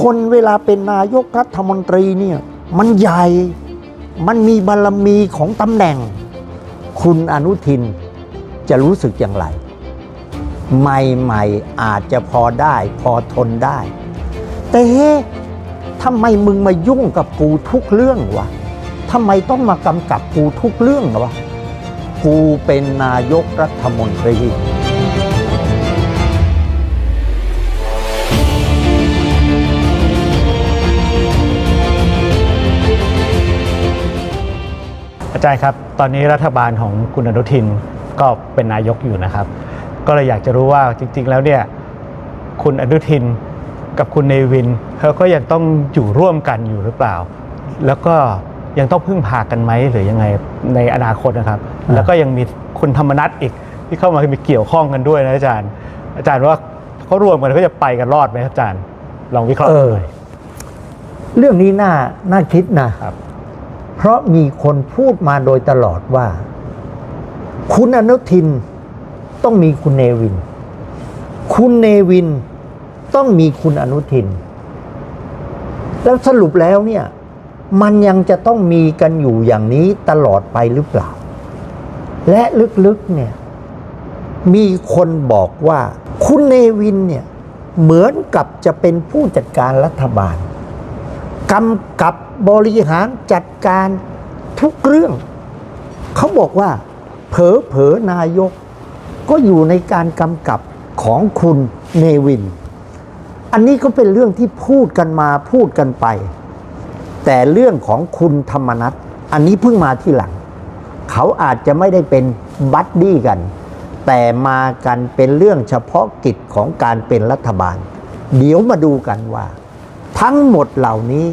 คนเวลาเป็นนายกรัฐมนตรีเนี่ยมันใหญ่ มันมีบารรมีของตำแหน่ง คุณอนุทินจะรู้สึกอย่างไร ใหม่ๆอาจจะพอได้พอทนได้ แต่เฮ้ทำไมมึงมายุ่งกับกูทุกเรื่องวะทำไมต้องมากำกับกูทุกเรื่องวะกูเป็นนายกรัฐมนตรี อาจารย์ครับ ตอนนี้รัฐบาลของคุณอนุทินก็เป็นนายกอยู่นะครับ ก็เลยอยากจะรู้ว่าจริง ๆ แล้วเนี่ยคุณอนุทินกับคุณเนวินเขาก็ยังต้องอยู่ร่วมกันอยู่หรือเปล่า แล้วก็ยังต้องพึ่งพากันไหมหรือยังไงในอนาคตนะครับอ่าแล้วก็ยังมีคุณธรรมนัฐอีกที่เข้ามามีเกี่ยวข้องกันด้วยนะอาจารย์ อาจารย์ว่าเขารวมกันเขาจะไปกันรอดไหมครับอาจารย์ ลองวิเคราะห์เอดูอหน่อยเรื่องนี้น่าน่าคิดนะครับ เพราะมีคนพูดมาโดยตลอดว่า คุณอนุทินต้องมีคุณเนวิน คุณเนวินต้องมีคุณอนุทิน แล้วสรุปแล้วเนี่ย มันยังจะต้องมีกันอยู่อย่างนี้ตลอดไปหรือเปล่า และลึกๆเนี่ย มีคนบอกว่า คุณเนวินเนี่ย เหมือนกับจะเป็นผู้จัดการรัฐบาลกำกับ บริหารจัดการทุกเรื่อง เขาบอกว่า เผลอเผลอนายก ก็อยู่ในการกำกับของคุณเนวิน อันนี้ก็เป็นเรื่องที่พูดกันมาพูดกันไป แต่เรื่องของคุณธรรมนัฐอันนี้เพิ่งมาที่หลัง เขาอาจจะไม่ได้เป็นบัดดี้กัน แต่มากันเป็นเรื่องเฉพาะกิจของการเป็นรัฐบาล เดี๋ยวมาดูกันว่า ทั้งหมดเหล่านี้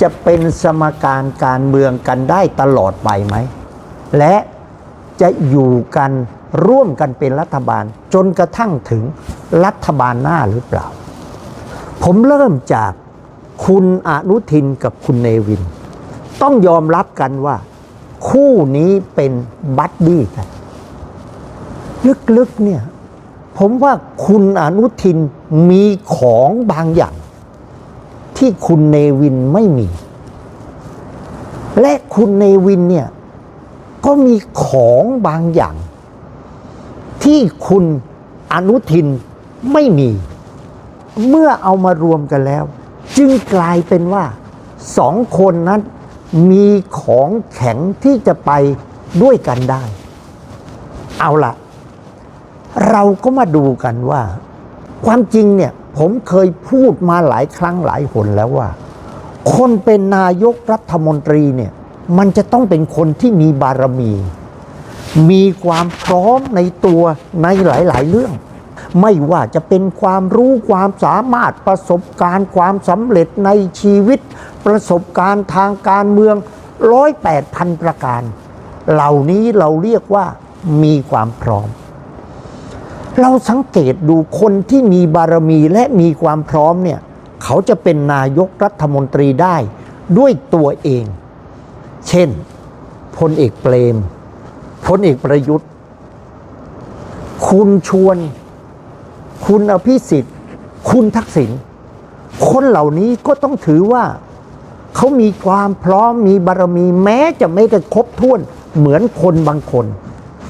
จะเป็นสมการการเมืองกันได้ตลอดไปไหม และจะอยู่กันร่วมกันเป็นรัฐบาล จนกระทั่งถึงรัฐบาลหน้าหรือเปล่า ผมเริ่มจากคุณอนุทินกับคุณเนวิน ต้องยอมรับกันว่า คู่นี้เป็นบัดดี้กัน ลึกๆเนี่ย ผมว่าคุณอนุทินมีของบางอย่าง ที่คุณเนวินไม่มี และคุณเนวินเนี่ย ก็มีของบางอย่าง ที่คุณอนุทินไม่มี เมื่อเอามารวมกันแล้ว จึงกลายเป็นว่าสองคนนั้นมีของแข็งที่จะไปด้วยกันได้ เอาละเราก็มาดูกันว่า ความจริงเนี่ย ผมเคยพูดมาหลายครั้งหลายหนแล้วว่า คนเป็นนายกรัฐมนตรีเนี่ยมันจะต้องเป็นคนที่มีบารมี มีความพร้อมในตัวในหลาย ๆ เรื่อง ไม่ว่าจะเป็นความรู้ความสามารถประสบการณ์ความสำเร็จในชีวิต ประสบการณ์ทางการเมืองร้อยแปดพันประการ เหล่านี้เราเรียกว่ามีความพร้อม เราสังเกตดูคนที่มีบารมีและมีความพร้อมเนี่ย เขาจะเป็นนายกรัฐมนตรีได้ด้วยตัวเอง เช่นพลเอกเปรมพลเอกประยุทธ์ คุณชวน คุณอภิสิทธิ์ คุณทักษิณคนเหล่านี้ก็ต้องถือว่า เขามีความพร้อมมีบารมีแม้จะไม่ได้ครบถ้วนเหมือนคนบางคน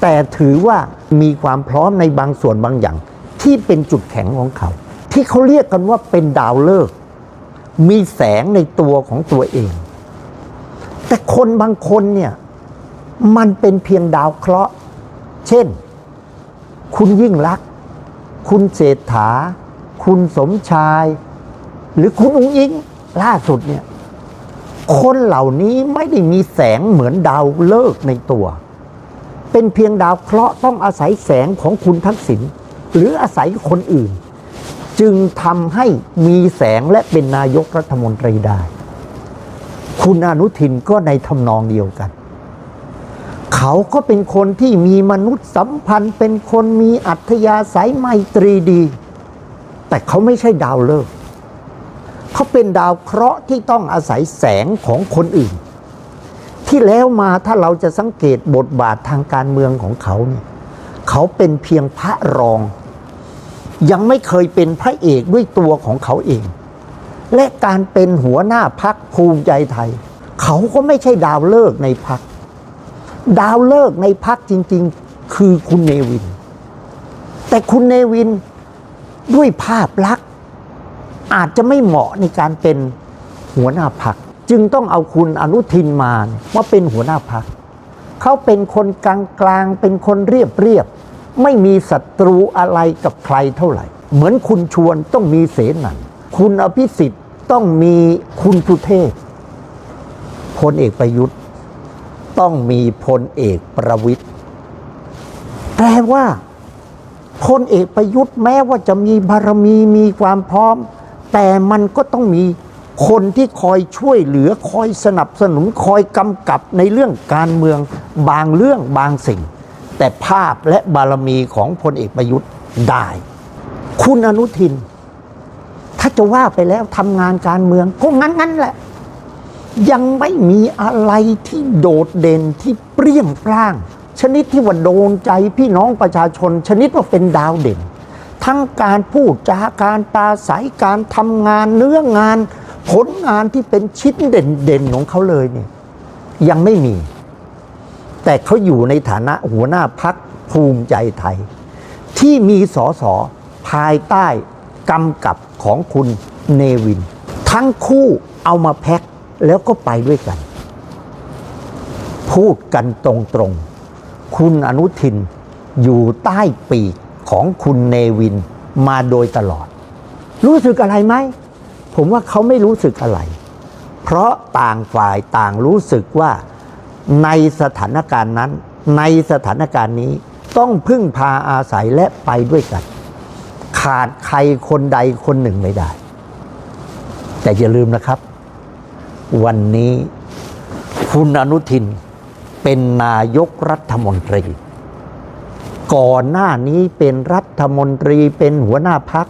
แต่ถือว่ามีความพร้อมในบางส่วนบางอย่าง ที่เป็นจุดแข็งของเขา ที่เขาเรียกกันว่าเป็นดาวฤกษ์มีแสงในตัวของตัวเอง แต่คนบางคนเนี่ยมันเป็นเพียงดาวเคราะห์ เช่น คุณยิ่งลัก คุณเศรษฐา คุณสมชาย หรือคุณอุ้งอิงล่าสุดเนี่ยคนเหล่านี้ไม่ได้มีแสงเหมือนดาวเลิกษ์ในตัว เป็นเพียงดาวเคราะห์ต้องอาศัยแสงของคุณทักษิณหรืออาศัยคนอื่น จึงทำให้มีแสงและเป็นนายกรัฐมนตรีได้ คุณอนุทินก็ในทำนองเดียวกัน เขาก็เป็นคนที่มีมนุษยสัมพันธ์ เป็นคนมีอัธยาศัยไมตรีดี แต่เขาไม่ใช่ดาวฤกษ์เขาเป็นดาวเคราะห์ที่ต้องอาศัยแสงของคนอื่น ที่แล้วมาถ้าเราจะสังเกตบทบาททางการเมืองของเขาเนี่ยเขาเป็นเพียงพระรอง ยังไม่เคยเป็นพระเอกด้วยตัวของเขาเอง และการเป็นหัวหน้าพักภูมิใจไทย เขาก็ไม่ใช่ดาวเลิกในพัก ดาวเลิกในพักจริง ๆ คือคุณเนวิน แต่คุณเนวินด้วยภาพลักษณ์อาจจะไม่เหมาะในการเป็นหัวหน้าพัก จึงต้องเอาคุณอนุทินมาเนี่าเป็นหัวหน้าพักเขาเป็นคนกลางกลางๆเป็นคนเรียบเรียบๆไม่มีศัตรูอะไรกับใครเท่าไหร่ เหมือนคุณชวนต้องมีเสนันคุณอภิสิทธิ์ต้องมีคุณสุเทพพลเอกประยุทธ์ ต้องมีพลเอกประวิตยแปลว่าพลเอกประยุทธ์แม้ว่าจะมีบารมีมีความพร้อม แต่มันก็ต้องมี คนที่คอยช่วยเหลือคอยสนับสนุนคอยกำกับในเรื่องการเมืองบางเรื่องบางสิ่ง แต่ภาพและบารมีของพลเอกประยุทธ์ได้ คุณอนุทิน ถ้าจะว่าไปแล้วทำงานการเมืองก็งั้นๆแหละ ยังไม่มีอะไรที่โดดเด่นที่เปรี้ยงปร้าง ชนิดที่ว่าโดนใจพี่น้องประชาชน ชนิดว่าเป็นดาวเด่นทั้งการพูดจาการปราศัยการทำงานเนื้องาน ผลงานที่เป็นชิ้นเด่นๆของเขาเลยเนี่ยยังไม่มี แต่เขาอยู่ในฐานะหัวหน้าพักภูมิใจไทย ที่มีสอสอภายใต้กำกับของคุณเนวิน ทั้งคู่เอามาแพ็คแล้วก็ไปด้วยกัน พูดกันตรงๆ คุณอนุทินอยู่ใต้ปีกของคุณเนวินมาโดยตลอด รู้สึกอะไรไหม ผมว่าเขาไม่รู้สึกอะไร เพราะต่างฝ่ายต่างรู้สึกว่าในสถานการณ์นั้น ในสถานการณ์นี้ต้องพึ่งพาอาศัยและไปด้วยกัน ขาดใครคนใดคนหนึ่งไม่ได้ แต่อย่าลืมนะครับ วันนี้คุณอนุทินเป็นนายกรัฐมนตรี ก่อนหน้านี้เป็นรัฐมนตรีเป็นหัวหน้าพัก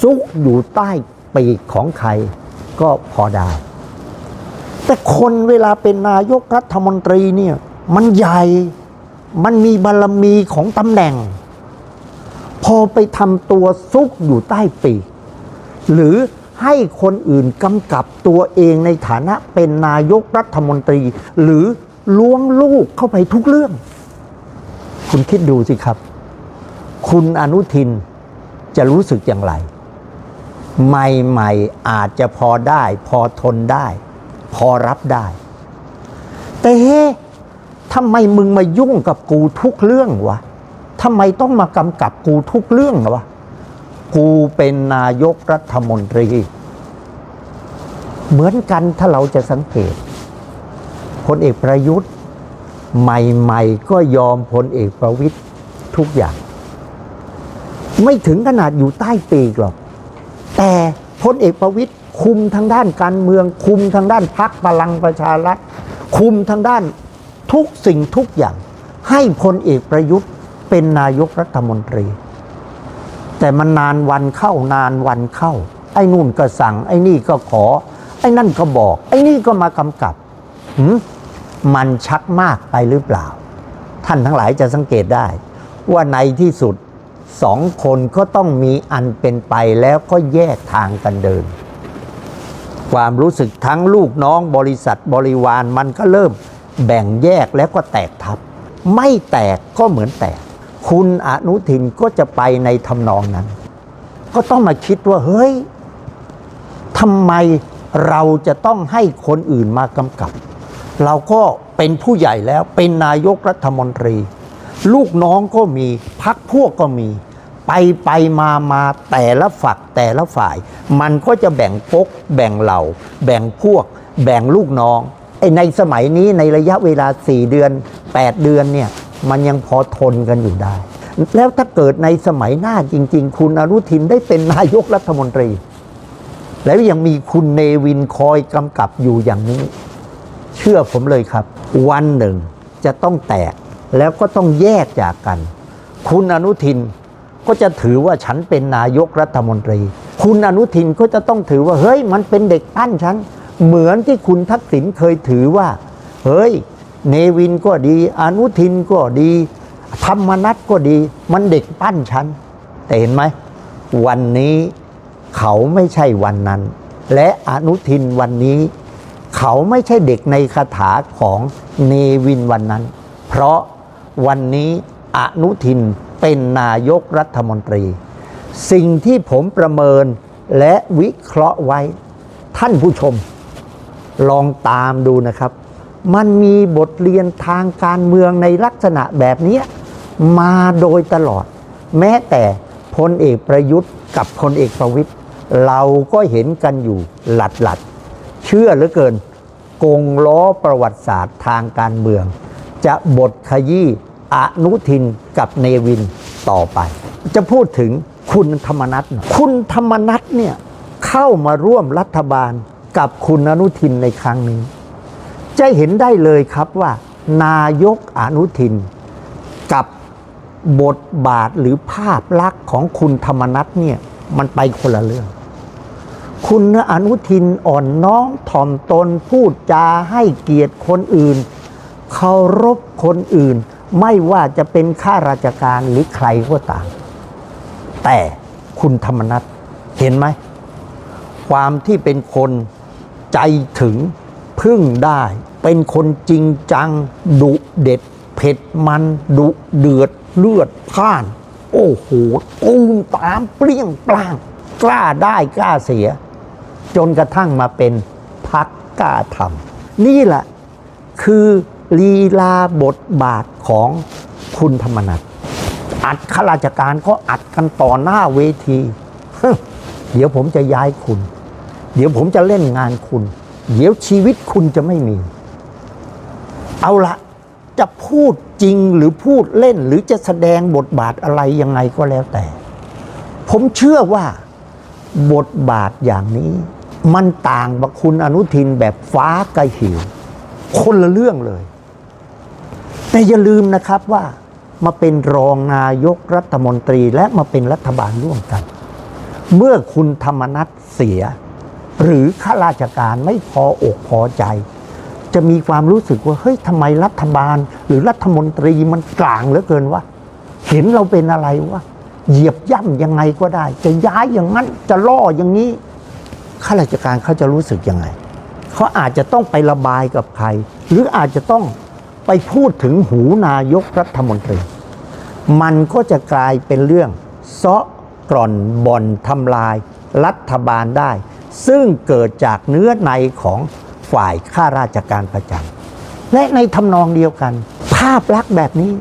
ซุกอยู่ใต้ ปีกของใครก็พอได้ แต่คนเวลาเป็นนายกรัฐมนตรีเนี่ยมันใหญ่ มันมีบารมีของตำแหน่ง พอไปทำตัวซุกอยู่ใต้ปีก หรือให้คนอื่นกำกับตัวเองในฐานะเป็นนายกรัฐมนตรี หรือล้วงลูกเข้าไปทุกเรื่อง คุณคิดดูสิครับ คุณอนุทินจะรู้สึกอย่างไร ใหม่ๆอาจจะพอได้ พอทนได้ พอรับได้ แต่เฮ้ทำไมมึงมายุ่งกับกูทุกเรื่องวะทำไมต้องมากำกับกูทุกเรื่องวะกูเป็นนายกรัฐมนตรี เหมือนกันถ้าเราจะสังเกตพลเอกประยุทธ์ ใหม่ๆ ก็ยอมพลเอกประวิตยทุกอย่าง ไม่ถึงขนาดอยู่ใต้ปีกหรอก แต่พลเอกประวิตยคุมทางด้านการเมือง คุมทางด้านพักพลังประชารัฐคุมทางด้านทุกสิ่งทุกอย่าง ให้พลเอกประยุทธ์เป็นนายกรัฐมนตรี แต่มันนานวันเข้านานวันเข้า ไอ้นู่นก็สั่ง ไอ้นี่ก็ขอ ไอ้นั่นก็บอก ไอ้นี่ก็มากำกับหืมมันชักมากไปหรือเปล่า ท่านทั้งหลายจะสังเกตได้ ว่าในที่สุด สองคนก็ต้องมีอันเป็นไปแล้วก็แยกทางกันเดิน ความรู้สึกทั้งลูกน้องบริษัทบริวารมันก็เริ่มแบ่งแยกแล้วก็แตกทับ ไม่แตกก็เหมือนแตก คุณอนุทินก็จะไปในทำนองนั้น ก็ต้องมาคิดว่าเฮ้ยทำไมเราจะต้องให้คนอื่นมากำกับ เราก็เป็นผู้ใหญ่แล้วเป็นนายกรัฐมนตรี ลูกน้องก็มีพักพวกก็มี ไปไปมามาแต่ละฝักแต่ละฝ่าย มันก็จะแบ่งปกแบ่งเหล่า แบ่งพวก แบ่งลูกน้องไอ้ในสมัยนี้ในระยะเวลา 4 เดือน 8 เดือนเนี่ยมันยังพอทนกันอยู่ได้ แล้วถ้าเกิดในสมัยหน้าจริง ๆ คุณอนุทินได้เป็นนายกรัฐมนตรี แล้วยังมีคุณเนวินคอยกำกับอยู่อย่างนี้ เชื่อผมเลยครับ วันหนึ่งจะต้องแตกแล้วก็ต้องแยกจากกัน คุณอนุทิน ก็จะถือว่าฉันเป็นนายกรัฐมนตรี คุณอนุทินก็จะต้องถือว่าเฮ้ยมันเป็นเด็กปั้นฉัน เหมือนที่คุณทักษิณเคยถือว่า เฮ้ย เนวินก็ดี อนุทินก็ดี ธรรมนัตก็ดี มันเด็กปั้นฉัน แต่เห็นไหม วันนี้เขาไม่ใช่วันนั้น และอนุทินวันนี้ เขาไม่ใช่เด็กในคาถาของเนวินวันนั้น เพราะวันนี้อนุทิน เป็นนายกรัฐมนตรี สิ่งที่ผมประเมินและวิเคราะห์ไว้ ท่านผู้ชม ลองตามดูนะครับ มันมีบทเรียนทางการเมืองในลักษณะแบบนี้มาโดยตลอด แม้แต่พลเอกประยุทธ์กับพลเอกประวิทย์เราก็เห็นกันอยู่หลัดหลัดเชื่อเหลือเกิน กงล้อประวัติศาสตร์ทางการเมือง จะบทขยี้ อนุทินกับเนวินต่อไป จะพูดถึงคุณธรรมนัฐคุณธรรมนัฐเนี่ยเข้ามาร่วมรัฐบาลกับคุณอนุทินในครั้งนี้ จะเห็นได้เลยครับว่า นายกอนุทิน กับบทบาทหรือภาพลักษณ์ของคุณธรรมนัฐเนี่ยมันไปคนละเรื่อง คุณอนุทินอ่อนน้อมถ่อมตนพูดจาให้เกียรติคนอื่นเคารพคนอื่น ไม่ว่าจะเป็นข้าราชการหรือใครก็ตาม แต่คุณธรรมนัฐเห็นไหม ความที่เป็นคนใจถึงพึ่งได้ เป็นคนจริงจัง ดุเด็ด เผ็ดมัน ดุเดือดเลือดพล่าน โอ้โหตูมตามเปรี้ยงปร้าง กล้าได้กล้าเสีย จนกระทั่งมาเป็นพักกล้าทำนี่แหละคือ ลีลาบทบาทของคุณธรรมนัฐอัดข้าราชการก็อัดกันต่อหน้าเวที เดี๋ยวผมจะย้ายคุณ เดี๋ยวผมจะเล่นงานคุณ เดี๋ยวชีวิตคุณจะไม่มี เอาละจะพูดจริงหรือพูดเล่นหรือจะแสดงบทบาทอะไรยังไงก็แล้วแต่ ผมเชื่อว่าบทบาทอย่างนี้ มันต่างกับคุณอนุทินแบบฟ้ากระหิว คนละเรื่องเลย แต่อย่าลืมนะครับว่ามาเป็นรองนายกรัฐมนตรีและมาเป็นรัฐบาลร่วมกัน เมื่อคุณธรรมนัฐเสีย หรือข้าราชการไม่พออกพอใจ จะมีความรู้สึกว่าเฮ้ยทำไมรัฐบาล หรือรัฐมนตรีมันกลางเหลือเกินวะเห็นเราเป็นอะไรวะเหยียบย่ำยังไงก็ได้ จะย้ายอย่างนั้นจะล่ออย่างนี้ข้าราชการเขาจะรู้สึกยังไงเขาอาจจะต้องไประบายกับใคร หรืออาจจะต้อง ไปพูดถึงหูนายกรัฐมนตรี มันก็จะกลายเป็นเรื่องเซาะกร่อนบ่อนทำลายรัฐบาลได้ ซึ่งเกิดจากเนื้อในของฝ่ายข้าราชการประจำและในทำนองเดียวกัน ภาพลักษณ์แบบนี้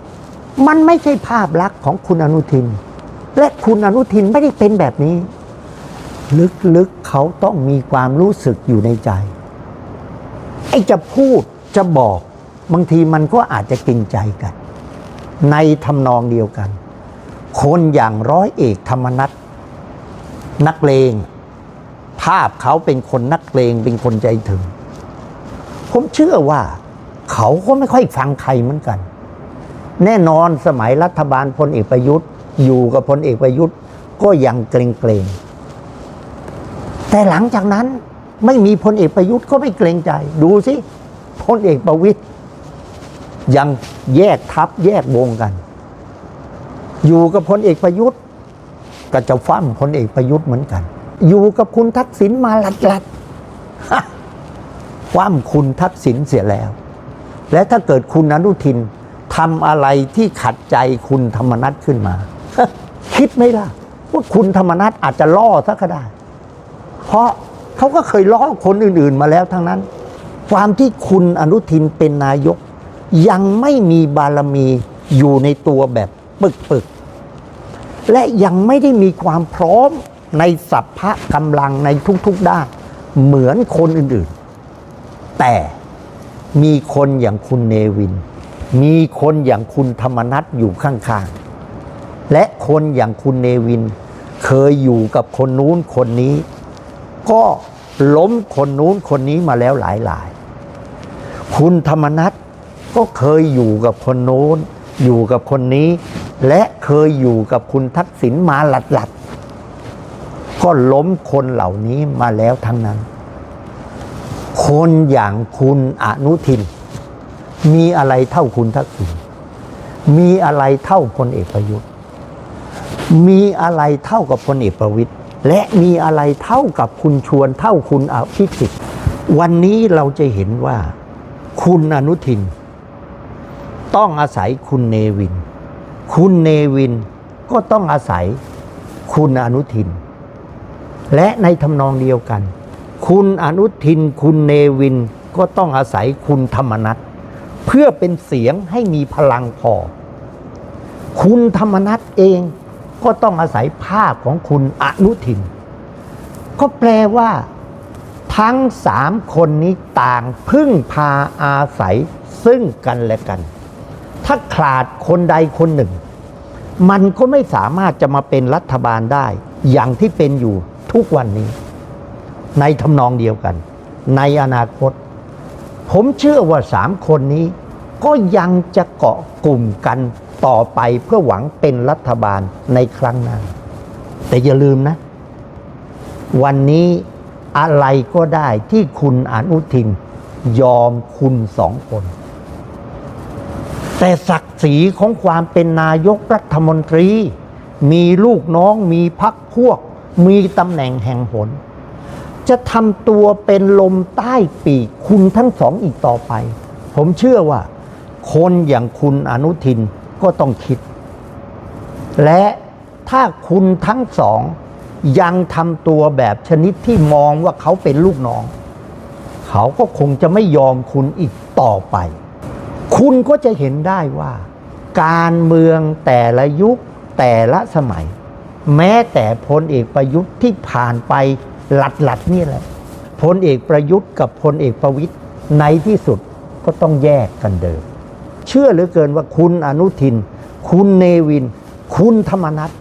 มันไม่ใช่ภาพลักษณ์ของคุณอนุทิน และคุณอนุทินไม่ได้เป็นแบบนี้ ลึกๆเขาต้องมีความรู้สึกอยู่ในใจ ไอ้จะพูดจะบอก บางทีมันก็อาจจะเกรงใจกัน ในทำนองเดียวกัน คนอย่างร้อยเอกธรรมนัฐนักเลง ภาพเขาเป็นคนนักเลงเป็นคนใจถึง ผมเชื่อว่า เขาก็ไม่ค่อยฟังใครเหมือนกัน แน่นอนสมัยรัฐบาลพลเอกประยุทธ์ อยู่กับพลเอกประยุทธ์ก็ยังเกรงเกรงแต่หลังจากนั้นไม่มีพลเอกประยุทธ์ก็ไม่เกรงใจ ดูสิพลเอกประวิตย ยังแยกทัพแยกวงกัน อยู่กับพลเอกประยุทธ์ก็จะฟั่มพลเอกประยุทธ์เหมือนกัน อยู่กับคุณทักษิณมาหลัดหลัดๆคว่ำคุณทักษิณเสียแล้ว และถ้าเกิดคุณอนุทินทำอะไรที่ขัดใจคุณธรรมนัฐขึ้นมา คิดไหมล่ะ ว่าคุณธรรมนัฐอาจจะล่อซะก็ได้ เพราะเขาก็เคยล้อคนอื่น ๆ มาแล้วทั้งนั้น ความที่คุณอนุทินเป็นนายก ยังไม่มีบารมีอยู่ในตัวแบบปึกๆและยังไม่ได้มีความพร้อมในสัพพะกำลังในทุกๆด้านเหมือนคนอื่นๆ แต่มีคนอย่างคุณเนวิน มีคนอย่างคุณธรรมนัฐอยู่ข้างๆ และคนอย่างคุณเนวิน เคยอยู่กับคนนู้นคนนี้ ก็ล้มคนนู้นคนนี้มาแล้วหลายๆ คุณธรรมนัฐ ก็เคยอยู่กับคนโน้น อยู่กับคนนี้ และเคยอยู่กับคุณทักษิณมาหลัดๆก็ล้มคนเหล่านี้มาแล้วทั้งนั้น คนอย่างคุณอนุทิน มีอะไรเท่าคุณทักษิณมีอะไรเท่าพลเอกประยุทธ์ มีอะไรเท่ากับพลเอกประวิตยและมีอะไรเท่ากับคุณชวนเท่าคุณอภิสิทธิ์วันนี้เราจะเห็นว่าคุณอนุทิน ต้องอาศัยคุณเนวิน คุณเนวินก็ต้องอาศัยคุณอนุทิน และในทำนองเดียวกัน คุณอนุทิน คุณเนวินก็ต้องอาศัยคุณธรรมนัฐเพื่อเป็นเสียงให้มีพลังพอ คุณธรรมนัฐเองก็ต้องอาศัยภาพของคุณอนุทิน ก็แปลว่า ทั้งสามคนนี้ต่างพึ่งพาอาศัยซึ่งกันและกัน ถ้าขาดคนใดคนหนึ่ง มันก็ไม่สามารถจะมาเป็นรัฐบาลได้ อย่างที่เป็นอยู่ทุกวันนี้ ในทำนองเดียวกัน ในอนาคต ผมเชื่อว่าสามคนนี้ ก็ยังจะเกาะกลุ่มกันต่อไปเพื่อหวังเป็นรัฐบาลในครั้งหน้าแต่อย่าลืมนะ วันนี้อะไรก็ได้ที่คุณอนุทิน ยอมคุณสองคน แต่ศักดิ์ศรีของความเป็นนายกรัฐมนตรี มีลูกน้องมีพักพวก มีตำแหน่งแห่งหน จะทำตัวเป็นลมใต้ปีกคุณทั้งสองอีกต่อไป ผมเชื่อว่า คนอย่างคุณอนุทินก็ต้องคิด และถ้าคุณทั้งสองยังทำตัวแบบชนิดที่มองว่าเขาเป็นลูกน้อง เขาก็คงจะไม่ยอมคุณอีกต่อไป คุณก็จะเห็นได้ว่า การเมืองแต่ละยุคแต่ละสมัย แม้แต่พลเอกประยุทธ์ที่ผ่านไปหลัดหลัดนี่แหละพลเอกประยุทธ์กับพลเอกประวิตยในที่สุดก็ต้องแยกกันเดิม เชื่อเหลือเกินว่าคุณอนุทิน คุณเนวิน คุณธรรมนัฐ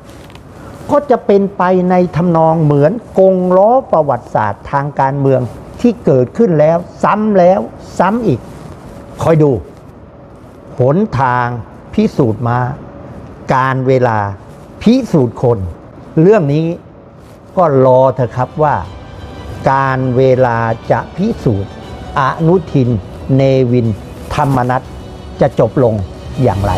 ก็จะเป็นไปในทำนองเหมือนกงล้อประวัติศาสตร์ทางการเมืองที่เกิดขึ้นแล้ว ซ้ำแล้ว ซ้ำอีก คอยดู หนทางพิสูจน์มา การเวลาพิสูจน์คน เรื่องนี้ก็รอเถอะครับว่า การเวลาจะพิสูจน์อนุทิน เนวิน ธรรมนัตจะจบลงอย่างไร